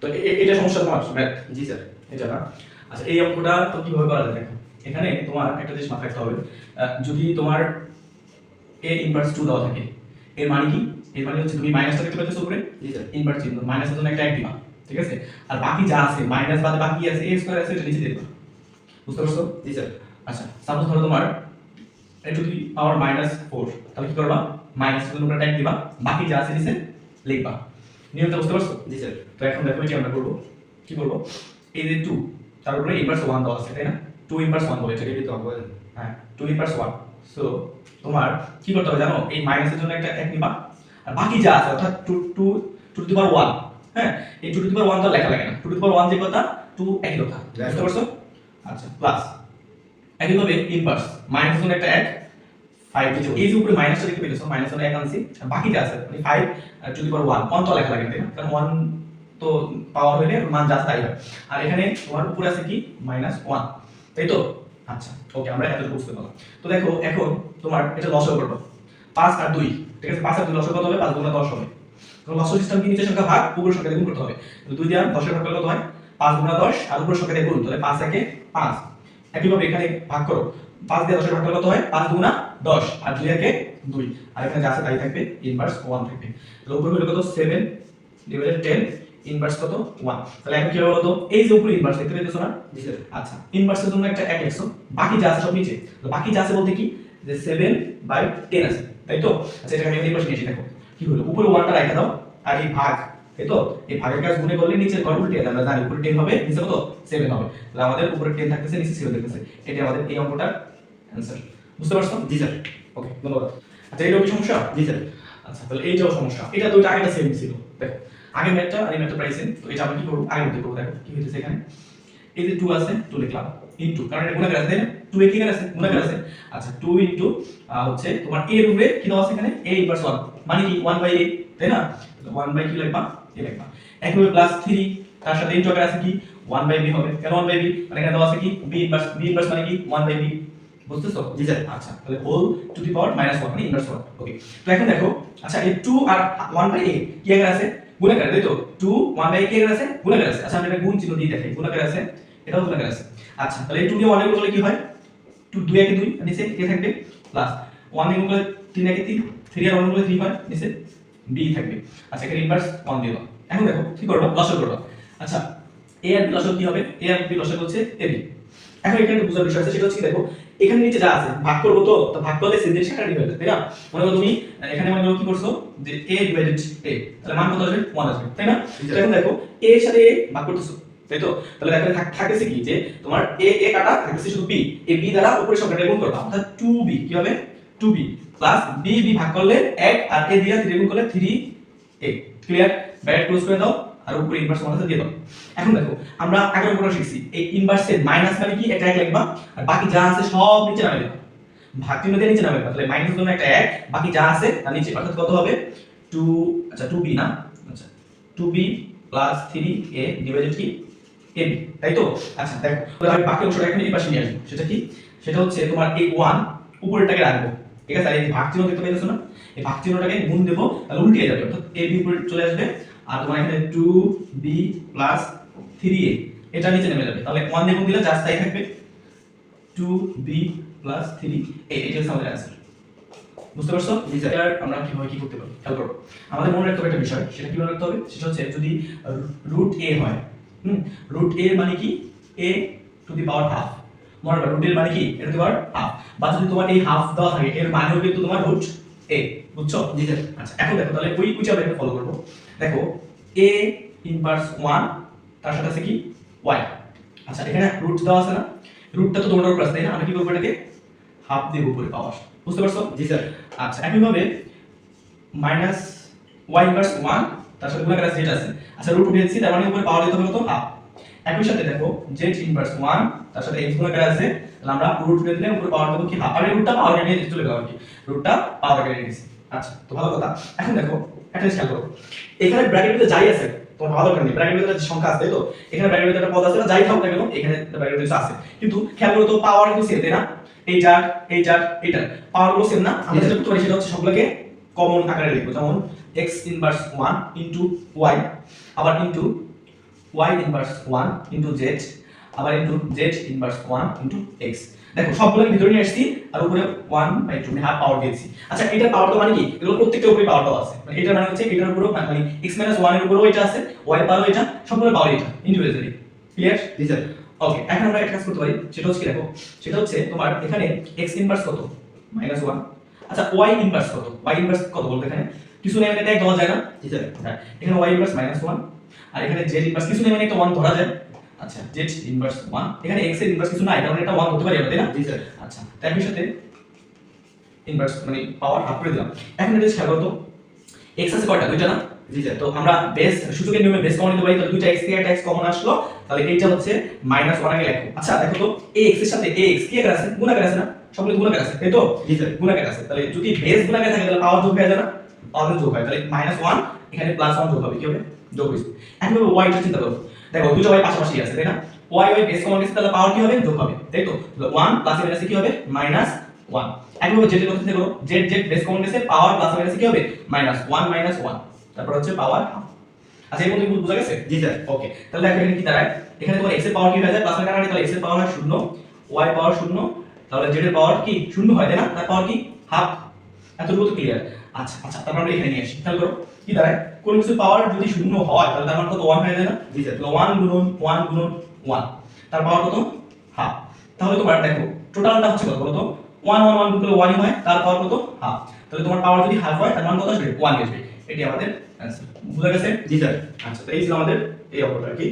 তো এটা সমস্যা তোমার? ম্যাথ জি স্যার। এটা না? আচ্ছা এই অঙ্কটা তো কীভাবে করা দেখো? এখানে তোমার একটা জিনিস মাথায় রাখতে হবে। যদি তোমার এ ইনভার্স টু দেওয়া থাকে এর মানে কি? এর মানে হচ্ছে তুমি মাইনাসটা দেখতে পাচ্ছ উপরে? জি স্যার। ইনভার্স চিহ্ন। মাইনাসের জন্য একটা এক দিবা ঠিক আছে? আর বাকি যা আছে মাইনাস বাদে বাকি আছে এ স্কয়ার আছে এটা নিচে দিবা বুঝতে পারছ? জি স্যার। আচ্ছা সাপোজ ধরো তোমার A to the power minus four তাহলে কি করবা? মাইনাসের জন্য একটা এক দিবা বাকি যা আছে নিচে লিখবা। নিয়মটা বুঝতে পারছ? জি স্যার। তো এখন দেখো কি আমরা করব। কি করব? এই যে টু তার উপরে ইনভার্স ওয়ান দেওয়া আছে তাই না? টু ইনভার্স ওয়ান বলে এটাকে এটা তো হবে হ্যাঁ টু ইনভার্স ওয়ান সো তোমার কি করতে হবে জানো? এই মাইনাসের জন্য একটা এক নিবা আর বাকি যা আছে অর্থাৎ two two two two power one হ্যাঁ? এই টু টু পাওয়ার ওয়ান তো লেখা লাগে না। টু টু পাওয়ার ওয়ান যে কথা টু একই কথা বুঝতে পারছ? আচ্ছা প্লাস একইভাবে ইনভার্স মাইনাসের জন্য একটা এক ফাইভ এই যে উপরে মাইনাসটা দেখতে পেয়েছ মাইনাস এক আনছি আছে মানে five to the power one one তো লেখা লাগে না? কারণ ওয়ান তো পাওয়ার হইলে মান যা তাই হয়। আর এখানে তোমার উপরে আছে কি? মাইনাস ওয়ান তাই তো? আচ্ছা ওকে আমরা এত বুঝতে পারলাম। তো দেখো, এখন তোমার এটা লসও করব পাঁচ আর দুই, ঠিক আছে? পাঁচ আর দুই লসও কত হবে? পাঁচ গুণা দশ হবে। লস সিস্টেম কি? নিচের সংখ্যা ভাগ, উপরের সংখ্যা দিয়ে গুণ করতে হবে। দুই দিয়ে দশের ভাগ কত হয়? পাঁচ গুণা দশ, আর উপরের সংখ্যা দিয়ে গুণ। তাহলে পাঁচ একে পাঁচ। একইভাবে এখানে ভাগ করো। পাঁচ দিয়ে দশের ভাগ করলে কত হয়? পাঁচ দুগুণা দশ। আর দুই একে দুই। আর এখানে যা আছে তাই থাকবে ইনভার্স ওয়ান থাকবে। তাহলে উপরে হলো কত? সেভেন ডিভাইডেড টেন ইনভার্স কত? ওয়ান তাহলে এখন কি হবে বলতো? এই যে উপরে ইনভার্স দেখতে পেয়েছ না? আচ্ছা ইনভার্সের জন্য একটা এক লিখছো। বাকি যা আছে সব নিচে। তো বাকি যা আছে বলতে কি? যে 7 বাই 10 আছে। তাই তো? আচ্ছা এটাকে আমি এই পাশে নিয়ে এসে দেখো। কি হলো? উপরে ওয়ানটা রাখা দাও আর এই ভাগ তাই তো এই ভাগের কাজ গুণে করলে নিচের ঘর উল্টে আমরা জানি উপরে 10 হবে নিচে কত? 7 হবে। তাহলে আমাদের উপরে 10 থাকতেছে নিচে 7 থাকতেছে। এটা আমাদের এই অঙ্কটার অ্যানসার বুঝতে পারছ? জি স্যার। ওকে ধন্যবাদ। আচ্ছা এইটাও কি সমস্যা? জি স্যার। আচ্ছা তাহলে এইটাও সমস্যা এটা দুইটা আগেটা সেম ছিল। দেখো আগের ম্যাথটা আর এই ম্যাথটা প্রায় সেম তো এটা আমরা কি করব? আগের মধ্যে করব। দেখো কি হইতেছে এখানে? এই যে 2 আছে 2 লিখলাম। ইনটু কারণ এটা গুণাকার আছে তাই 2 এ কি আছে? গুণাকার আছে। আচ্ছা 2 ইনটু হচ্ছে তোমার a এর উপরে কি দেওয়া আছে এখানে? a ইনভার্স 1 মানে কি? 1 বাই a তাই না? 1 বাই কি লিখবা? A লিখবা একইভাবে প্লাস 3 তার সাথে ইনটু আছে কি? 1 বাই b হবে। কেন 1 বাই b? মানে এখানে দেওয়া আছে কি? b ইনভার্স b ইনভার্স মানে কি? 1 বাই b বুঝতেছো? জি স্যার। আচ্ছা তাহলে whole to the power minus one মানে ইনভার্স ওয়ান ওকে তো এখন দেখো আচ্ছা এই টু আর ওয়ান বাই এ কি আকার আছে? গুণাকার তাই তো? টু ওয়ান বাই কি আকার আছে? গুণাকার আছে। আচ্ছা এটা গুণ চিহ্ন দিয়ে দেখাই। গুণাকার আছে এটাও গুণাকার আছে। আচ্ছা তাহলে এই টু দিয়ে ওয়ানের করলে কি হয়? টু দুই একে দুই নিচে এ থাকবে? প্লাস ওয়ানের করলে তিন একে তিন থ্রি আর ওয়ান করলে থ্রি হয় নিচে। বি থাকবে। আচ্ছা এখানে ইনভার্স ওয়ান দিয়ে দাও। এখন দেখো কি করবা? লসক করবা। আচ্ছা এ আর বি কি হবে? এ আর বি লসক হচ্ছে এ বি এখন এখানে বোঝার বিষয় আছে সেটা হচ্ছে দেখো এখানে নিচে যা আছে ভাগ করব তো? তো ভাগ করলে সেন্টের সাকারি হয়ে যাবে তাই না? মনে করো তুমি এখানে মনে করো কি করছ? যে a ডিভাইডেড a তাহলে মান কত আসবে? 1 আসবে তাই না? এখন দেখো a এর সাথে a ভাগ করতেছো তাই তো? তাহলে থাক- থাকতেছে কি? যে তোমার a a কাটা থাকতেছে শুধু b এই b দ্বারা উপরের সংখ্যাটা গুণ করবা অর্থাৎ 2b কি হবে? 2b প্লাস b b ভাগ করলে 1 আর a দিয়ে 3 গুণ করলে 3a ক্লিয়ার ব্র্যাকেট ক্লোজ করে দাও। আর উপরে ইনভার্স ওয়ান আছে, দিয়ে দাও। এখন দেখো, আমরা আগের উপরে শিখছি। এই ইনভার্সের মাইনাস মানে কি? এটা এক লিখবা আর বাকি যা আছে সব নিচে নামে দেবা ভাগ চিহ্ন দিয়ে নিচে নামে তাহলে মাইনাস জন্য একটা এক, বাকি যা আছে তার নিচে। অর্থাৎ কত হবে? 2 আচ্ছা 2b না? আচ্ছা 2b plus three 3a divided কি? ab তাই তো? আচ্ছা দেখো। আমি বাকি অংশটা এখন এই পাশে নিয়ে আসব। সেটা কি? সেটা হচ্ছে তোমার এই 1 উপরেরটাকে রাখব। ঠিক আছে আর এই ভাগ চিহ্ন দেখতে পাইতেছো না এই ভাগ চিহ্নটাকে গুণ দেবো, তাহলে উল্টে যাবে। অর্থাৎ ab উপরে চলে আসবে, আর তোমার এখানে 2b প্লাস 3a এটা নিচে নেমে যাবে। তাহলে 1 দিয়ে গুণ দিলে জাস্ট তাই থাকবে। 2b প্লাস থ্রি 3a এটা হচ্ছে আমাদের অ্যানসার বুঝতে পারছ। এবার আমরা কীভাবে কি করতে পারি? খেয়াল করো। আমাদের মনে রাখতে হবে একটা বিষয়, সেটা কি মনে রাখতে হবে? সেটা হচ্ছে যদি রুট a হয়, হুম রুট a মানে কি? A to the power half মনে রাখো রুট এর মানে কি? এটা টু দি পাওয়ার হাফ বা যদি তোমার এই হাফ দেওয়া থাকে এর মানে হবে কিন্তু তোমার রুট এ বুঝছ? জি স্যার আচ্ছা এখন দেখো তাহলে ওই ওইটা আমরা ফলো করব। দেখো এ ইনভার্স 1 তার সাথে আছে কি? ওয়াই আচ্ছা এখানে রুট দেওয়া আছে না? রুটটা তো তোমার উপর আছে তাই না? আমরা কি করব এটাকে? হাফ দিয়ে উপরে পাওয়ার বুঝতে পারছ? জি স্যার আচ্ছা একইভাবে মাইনাস ওয়াই ইনভার্স ওয়ান তার সাথে গুণাকার যেটা আছে। আচ্ছা রুট উঠেছি তার মানে উপরে পাওয়ার দিতে হবে কত? হাফ একই সাথে দেখো জেড ইনভার্স ওয়ান তার সাথে এক্স গুণাকার আছে, তাহলে আমরা রুট উঠে দিলে উপরে পাওয়ার দেবো কি? আর রুটটা পাওয়ার নিয়ে চলে গেল আর কি। রুটটা পাওয়ার কেটে নিয়েছি আচ্ছা তো ভালো কথা। এখন দেখো, একটা খেয়াল করো। এখানে ব্র্যাকেটের ভিতরে যাই আছে, তোমার ভালো নেই। ব্র্যাকেটের ভিতরে সংখ্যা আছে তো? এখানে ব্র্যাকেটের ভিতরে একটা পদ আছে, যাই থাকুক না কেন, এখানে ব্র্যাকেটের ভিতরে আছে। কিন্তু খেয়াল করো তো পাওয়ার কিন্তু সেম তাই না? এইটার এইটার এইটার পাওয়ারগুলো সেম না? আমরা যেটা করতে পারি সেটা হচ্ছে সবগুলোকে কমন আকারে লিখব। যেমন x ইনভার্স 1 ইনটু y, আবার into y inverse one into z আবার into z inverse one into x দেখো সবগুলোকে ভিতরে নিয়ে আসছি আর উপরে one by two half power দিয়েছি। আচ্ছা এটার পাওয়ার তো মানে কি? এগুলো প্রত্যেকটা উপরে পাওয়ার আছে। মানে এটার মানে হচ্ছে এটার উপরেও মানে এক্স মাইনাস ওয়ানের উপরেও এটা আছে ওয়াই এর পাওয়ারও এটা সবগুলো পাওয়ার এটা ইন্ডিভিজুয়ালি ক্লিয়ার জি স্যার ওকে এখন আমরা একটা কাজ করতে পারি সেটা হচ্ছে দেখো সেটা হচ্ছে তোমার এখানে x ইনভার্স কত? মাইনাস ওয়ান আচ্ছা y ইনভার্স কত? y ইনভার্স কত বলতে এখানে? কিছু নেই মানে এটা এক ধরা যায় না। জি স্যার হ্যাঁ এখানে y ইনভার্স মাইনাস ওয়ান আর এখানে z ইনভার্স কিছু নেই মানে একটা ওয়ান ধরা যায়। আচ্ছা z ইনভার্স ওয়ান এখানে x এর ইনভার্স কিছু নাই কারণ এটা ওয়ান হতে পারি তাই না? জি স্যার। আচ্ছা তার সাথে ইনভার্স মানে পাওয়ার হাফ করে দিলাম। এখন এটা খেয়াল করো x আছে কয়টা? দুইটা না? জি স্যার। তো আমরা বেস সূচকের নিয়মে বেস কমন নিতে পারি তাহলে দুইটা x থেকে একটা x কমন আসলো তাহলে এইটা হচ্ছে মাইনাস ওয়ান আগে লেখো। আচ্ছা দেখো তো এই x এর সাথে এই x কি আকার আছে? গুণাকার আছে না? সবগুলো গুণাকার আছে তাই তো? জি স্যার। গুণাকার আছে তাহলে যদি বেস গুণাকার থাকে তাহলে পাওয়ার যোগ হয়ে যাবে না? পাওয়ার যোগ হয় তাহলে মাইনাস ওয়ান এখানে প্লাস ওয়ান যোগ হবে কি হবে? যোগ হয়েছে। হবে y চিন্তা করো দেখো দুটো y পাশাপাশি আছে তাই না? y y বেস কমন গেছে তাহলে পাওয়ার কি হবে? যোগ হবে তাই তো? 1 প্লাস মাইনাস কি হবে? মাইনাস 1 একইভাবে এর কথা চিন্তা করো z z বেস কমন গেছে পাওয়ার প্লাস মাইনাস কি হবে? মাইনাস 1 মাইনাস 1 তারপর হচ্ছে পাওয়ার আচ্ছা এই পর্যন্ত বুঝা গেছে? জি স্যার। ওকে তাহলে দেখো এখানে কি দাঁড়ায়? এখানে তোমার x এর পাওয়ার কি হয়ে যায়? প্লাস মাইনাস কারণে তাহলে x এর পাওয়ার হয় 0 y পাওয়ার 0 তাহলে z এর পাওয়ার কি 0 হয় তাই না? তার পাওয়ার কি? হাফ এতটুকু তো ক্লিয়ার আচ্ছা আচ্ছা তারপর আমরা এখানে নিয়ে আসি। খেয়াল করো কি দাঁড়ায়? কোন কিছু পাওয়ার যদি শূন্য হয় তাহলে তার মান কত? 1 হয়ে যায় না? জি স্যার তাহলে 1 গুণন 1 গুণন 1 তার পাওয়ার কত? হাফ তাহলে তোমার দেখো টোটালটা হচ্ছে কত বলো তো 1 1 1 গুণ করলে 1 হয় তার পাওয়ার কত? হাফ তাহলে তোমার পাওয়ার যদি হাফ হয় তার মান কত আসবে? 1 আসবে। এটি আমাদের অ্যান্সার বুঝা গেছে? জি স্যার আচ্ছা তো এই ছিল আমাদের এই অঙ্কটা কি।